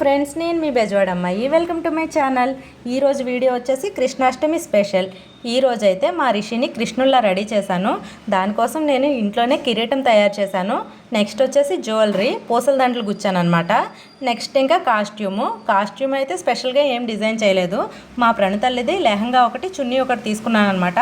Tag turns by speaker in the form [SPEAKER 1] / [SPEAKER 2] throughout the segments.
[SPEAKER 1] Friends నేను మీ బెజవాడ అమ్మాయి. Welcome to my channel. ఈరోజు వీడియో వచ్చేసి కృష్ణాష్టమి స్పెషల్. ఈ అయితే మా రిషిని కృష్ణుల్లా రెడీ చేశాను. దానికోసం నేను ఇంట్లోనే కిరీటం తయారు చేశాను. నెక్స్ట్ వచ్చేసి జ్యువెలరీ పూసల దండలు గుచ్చాను నెక్స్ట్ ఇంకా కాస్ట్యూము. కాస్ట్యూమ్ అయితే స్పెషల్గా ఏం డిజైన్ చేయలేదు. మా ప్రణతల్లిది లెహంగా ఒకటి చున్నీ ఒకటి తీసుకున్నాను అనమాట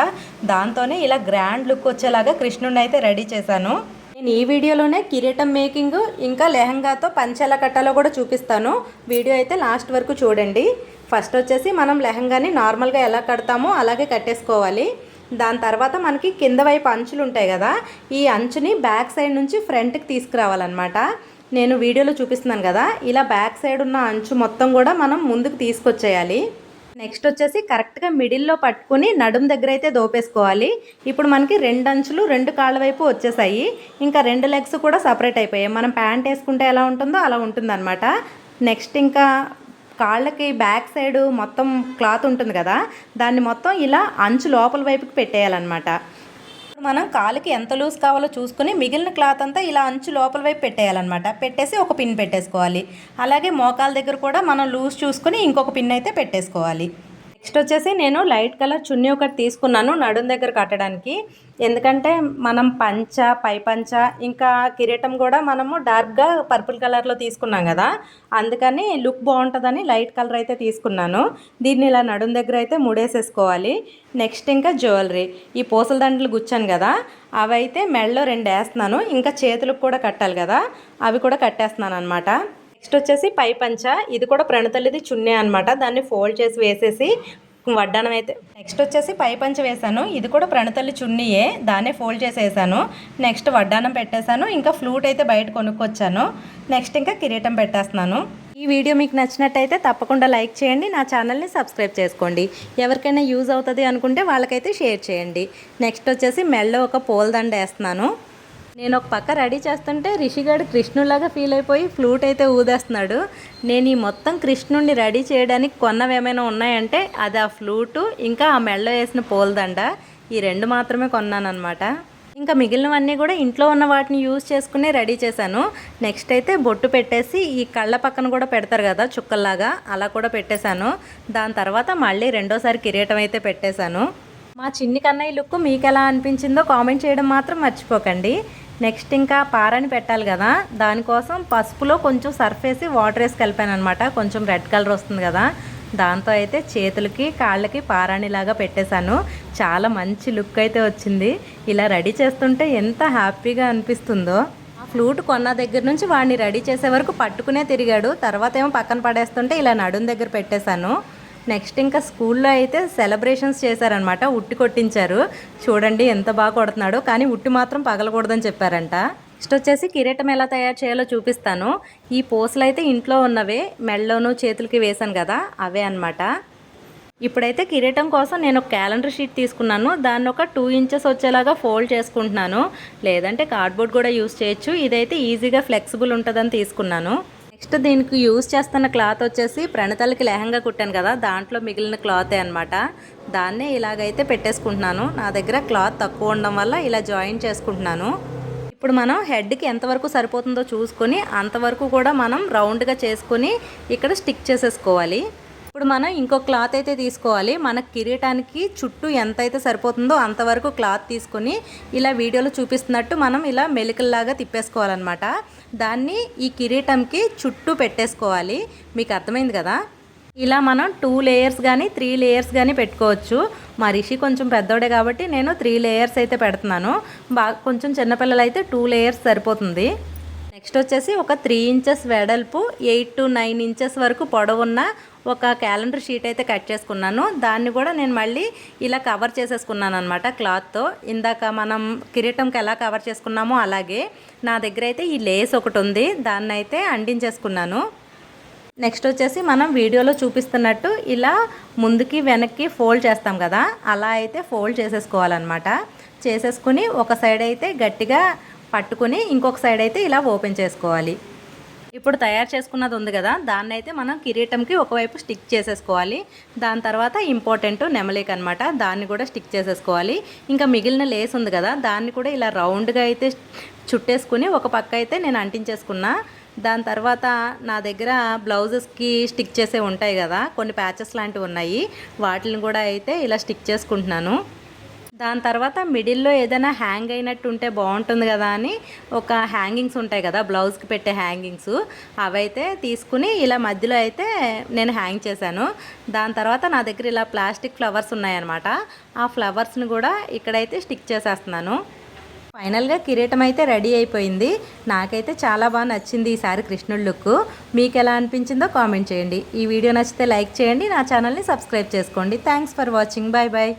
[SPEAKER 1] దాంతోనే ఇలా గ్రాండ్ లుక్ వచ్చేలాగా కృష్ణుడిని అయితే రెడీ చేశాను. నేను ఈ వీడియోలోనే కిరీటం మేకింగ్ ఇంకా లెహంగాతో పంచె ఎలా కట్టాలో కూడా చూపిస్తాను. వీడియో అయితే లాస్ట్ వరకు చూడండి. ఫస్ట్ వచ్చేసి మనం లెహంగాని నార్మల్గా ఎలా కడతామో అలాగే కట్టేసుకోవాలి. దాని తర్వాత మనకి కింద వైపు అంచులు ఉంటాయి కదా ఈ అంచుని బ్యాక్ సైడ్ నుంచి ఫ్రంట్కి తీసుకురావాలన్నమాట. నేను వీడియోలో చూపిస్తున్నాను కదా ఇలా బ్యాక్ సైడ్ ఉన్న అంచు మొత్తం కూడా మనం ముందుకు తీసుకొచ్చేయాలి. నెక్స్ట్ వచ్చేసి కరెక్ట్గా మిడిల్లో పట్టుకుని నడుం దగ్గర అయితే దోపేసుకోవాలి. ఇప్పుడు మనకి రెండు అంచులు రెండు కాళ్ళ వైపు వచ్చేసాయి. ఇంకా రెండు లెగ్స్ కూడా సపరేట్ అయిపోయాయి. మనం ప్యాంట్ వేసుకుంటే ఎలా ఉంటుందో అలా ఉంటుందన్నమాట. నెక్స్ట్ ఇంకా కాళ్ళకి బ్యాక్ సైడ్ మొత్తం క్లాత్ ఉంటుంది కదా దాన్ని మొత్తం ఇలా అంచు లోపల వైపుకి పెట్టేయాలన్నమాట. మనం కాలుకి ఎంత లూజ్ కావాలో చూసుకుని మిగిలిన క్లాత్ అంతా ఇలా అంచు లోపల వైపు పెట్టేయాలన్నమాట. పెట్టేసి ఒక పిన్ పెట్టేసుకోవాలి. అలాగే మోకాల దగ్గర కూడా మనం లూజ్ చూసుకుని ఇంకొక పిన్ అయితే పెట్టేసుకోవాలి. నెక్స్ట్ వచ్చేసి నేను లైట్ కలర్ చున్నీ ఒకటి తీసుకున్నాను నడుం దగ్గర కట్టడానికి. ఎందుకంటే మనం పంచ పై పంచ ఇంకా కిరీటం కూడా మనము డార్క్గా పర్పుల్ కలర్లో తీసుకున్నాం కదా. అందుకని లుక్ బాగుంటుందని లైట్ కలర్ అయితే తీసుకున్నాను. దీన్ని ఇలా నడుం దగ్గర అయితే ముడేసేసుకోవాలి. నెక్స్ట్ ఇంకా జ్యువెలరీ. ఈ పూసల దండలు గుచ్చాను కదా అవైతే మెడలో రెండు వేస్తున్నాను. ఇంకా చేతులకు కూడా కట్టాలి కదా అవి కూడా కట్టేస్తున్నాను అనమాట నెక్స్ట్ వచ్చేసి పై పంచ. ఇది కూడా ప్రణతల్లిది చున్నీ అనమాట దాన్ని ఫోల్డ్ చేసి వేసేసి వడ్డానం అయితే. నెక్స్ట్ వచ్చేసి పై పంచ వేసాను ఇది కూడా ప్రణతల్లి చున్నీయే. దాన్నే ఫోల్డ్ చేసేసాను. నెక్స్ట్ వడ్డానం పెట్టేశాను. ఇంకా ఫ్లూట్ అయితే బయట కొనుక్కొచ్చాను. నెక్స్ట్ ఇంకా కిరీటం పెట్టేస్తున్నాను. ఈ వీడియో మీకు నచ్చినట్టయితే తప్పకుండా లైక్ చేయండి. నా ఛానల్ని సబ్స్క్రైబ్ చేసుకోండి. ఎవరికైనా యూజ్ అవుతుంది అనుకుంటే వాళ్ళకైతే షేర్ చేయండి. నెక్స్ట్ వచ్చేసి మెల్లో ఒక పూలదండ వేస్తున్నాను. నేను ఒక పక్క రెడీ చేస్తుంటే రిషిగాడు కృష్ణులాగా ఫీల్ అయిపోయి ఫ్లూట్ అయితే ఊదేస్తున్నాడు. నేను ఈ మొత్తం కృష్ణుడిని రెడీ చేయడానికి కొన్నవి ఏమైనా ఉన్నాయంటే అది ఆ ఫ్లూటు ఇంకా ఆ మెళ్ళో వేసిన పూలదండ. ఈ రెండు మాత్రమే కొన్నాను అనమాట ఇంకా మిగిలినవన్నీ కూడా ఇంట్లో ఉన్న వాటిని యూజ్ చేసుకునే రెడీ చేశాను. నెక్స్ట్ అయితే బొట్టు పెట్టేసి ఈ కళ్ళ పక్కన కూడా పెడతారు కదా చుక్కల్లాగా అలా కూడా పెట్టేశాను. దాని తర్వాత మళ్ళీ రెండోసారి కిరీటం అయితే పెట్టేశాను. మా చిన్ని కన్నయ్య లుక్ మీకు ఎలా అనిపించిందో కామెంట్ చేయడం మాత్రం మర్చిపోకండి. నెక్స్ట్ ఇంకా పారని పెట్టాలి కదా. దానికోసం పసుపులో కొంచెం సర్ఫ్ వేసి వాటర్ వేసి కలిపాను అనమాట కొంచెం రెడ్ కలర్ వస్తుంది కదా. దాంతో అయితే చేతులకి కాళ్ళకి పారాణిలాగా పెట్టేశాను. చాలా మంచి లుక్ అయితే వచ్చింది. ఇలా రెడీ చేస్తుంటే ఎంత హ్యాపీగా అనిపిస్తుందో. ఆ ఫ్లూట్ కొన్న దగ్గర నుంచి వాడిని రెడీ చేసే వరకు పట్టుకునే తిరిగాడు. తర్వాత ఏమో పక్కన పడేస్తుంటే ఇలా నడుం దగ్గర పెట్టేశాను. నెక్స్ట్ ఇంకా స్కూల్లో అయితే సెలబ్రేషన్స్ చేశారనమాట ఉట్టి కొట్టించారు. చూడండి ఎంత బాగా కొడుతున్నాడో. కానీ ఉట్టి మాత్రం పగలకూడదని చెప్పారంట. నెక్స్ట్ వచ్చేసి కిరీటం ఎలా తయారు చేయాలో చూపిస్తాను. ఈ పూసలు అయితే ఇంట్లో ఉన్నవే. మెళ్ళలోనూ చేతులకి వేశాను కదా అవే అనమాట ఇప్పుడైతే కిరీటం కోసం నేను ఒక క్యాలెండర్ షీట్ తీసుకున్నాను. దాన్ని ఒక టూ ఇంచెస్ వచ్చేలాగా ఫోల్డ్ చేసుకుంటున్నాను. లేదంటే కార్డ్బోర్డ్ కూడా యూస్ చేయొచ్చు. ఇదైతే ఈజీగా ఫ్లెక్సిబుల్ ఉంటుందని తీసుకున్నాను. నెక్స్ట్ దీనికి యూజ్ చేస్తున్న క్లాత్ వచ్చేసి ప్రణతలకి లెహంగా కుట్టాను కదా దాంట్లో మిగిలిన క్లాతే అనమాట దాన్నే ఇలాగైతే పెట్టేసుకుంటున్నాను. నా దగ్గర క్లాత్ తక్కువ ఉండడం వల్ల ఇలా జాయిన్ చేసుకుంటున్నాను. ఇప్పుడు మనం హెడ్కి ఎంతవరకు సరిపోతుందో చూసుకొని అంతవరకు కూడా మనం రౌండ్గా చేసుకొని ఇక్కడ స్టిక్ చేసేసుకోవాలి. ఇప్పుడు మనం ఇంకో క్లాత్ అయితే తీసుకోవాలి. మన కిరీటానికి చుట్టూ ఎంత అయితే సరిపోతుందో అంతవరకు క్లాత్ తీసుకొని ఇలా వీడియోలో చూపిస్తున్నట్టు మనం ఇలా మెలికల్లాగా తిప్పేసుకోవాలన్నమాట. దాన్ని ఈ కిరీటంకి చుట్టూ పెట్టేసుకోవాలి. మీకు అర్థమైంది కదా? ఇలా మనం టూ లేయర్స్ కానీ త్రీ లేయర్స్ కానీ పెట్టుకోవచ్చు. మా రిషి కొంచెం పెద్దోడే కాబట్టి నేను త్రీ లేయర్స్ అయితే పెడుతున్నాను. బాగా కొంచెం చిన్నపిల్లలు అయితే టూ లేయర్స్ సరిపోతుంది. నెక్స్ట్ వచ్చేసి ఒక త్రీ ఇంచెస్ వెడల్పు ఎయిట్ టు నైన్ ఇంచెస్ వరకు పొడవున్న ఒక క్యాలెండర్ షీట్ అయితే కట్ చేసుకున్నాను. దాన్ని కూడా నేను మళ్ళీ ఇలా కవర్ చేసేసుకున్నాను అనమాట క్లాత్తో. ఇందాక మనం కిరీటంకి ఎలా కవర్ చేసుకున్నామో అలాగే నా దగ్గర అయితే ఈ లేస్ ఒకటి ఉంది. దాన్ని అయితే అంటించేసుకున్నాను. నెక్స్ట్ వచ్చేసి మనం వీడియోలో చూపిస్తున్నట్టు ఇలా ముందుకి వెనక్కి ఫోల్డ్ చేస్తాం కదా అలా అయితే ఫోల్డ్ చేసేసుకోవాలన్నమాట. చేసేసుకుని ఒక సైడ్ అయితే గట్టిగా పట్టుకుని ఇంకొక సైడ్ అయితే ఇలా ఓపెన్ చేసుకోవాలి. ఇప్పుడు తయారు చేసుకున్నది ఉంది కదా దాన్ని అయితే మనం కిరీటంకి ఒకవైపు స్టిక్ చేసేసుకోవాలి. దాని తర్వాత ఇంపార్టెంట్ నెమలిక అనమాట దాన్ని కూడా స్టిక్ చేసేసుకోవాలి. ఇంకా మిగిలిన లేస్ ఉంది కదా దాన్ని కూడా ఇలా రౌండ్గా అయితే చుట్టేసుకుని ఒక పక్క అయితే నేను అంటించేసుకున్నా. దాని తర్వాత నా దగ్గర బ్లౌజెస్కి స్టిక్ చేసే ఉంటాయి కదా కొన్ని ప్యాచెస్ లాంటివి ఉన్నాయి. వాటిని కూడా అయితే ఇలా స్టిక్ చేసుకుంటున్నాను. దాని తర్వాత మిడిల్లో ఏదైనా హ్యాంగ్ అయినట్టు ఉంటే బాగుంటుంది కదా అని ఒక హ్యాంగింగ్స్ ఉంటాయి కదా బ్లౌజ్కి పెట్టే హ్యాంగింగ్స్. అవైతే తీసుకుని ఇలా మధ్యలో అయితే నేను హ్యాంగ్ చేశాను. దాని తర్వాత నా దగ్గర ఇలా ప్లాస్టిక్ ఫ్లవర్స్ ఉన్నాయన్నమాట. ఆ ఫ్లవర్స్ని కూడా ఇక్కడైతే స్టిక్ చేసేస్తున్నాను. ఫైనల్గా కిరీటం అయితే రెడీ అయిపోయింది. నాకైతే చాలా బాగా నచ్చింది ఈసారి కృష్ణుడు లుక్. మీకు ఎలా అనిపించిందో కామెంట్ చేయండి. ఈ వీడియో నచ్చితే లైక్ చేయండి. నా ఛానల్ని సబ్స్క్రైబ్ చేసుకోండి. Thanks for watching. Bye bye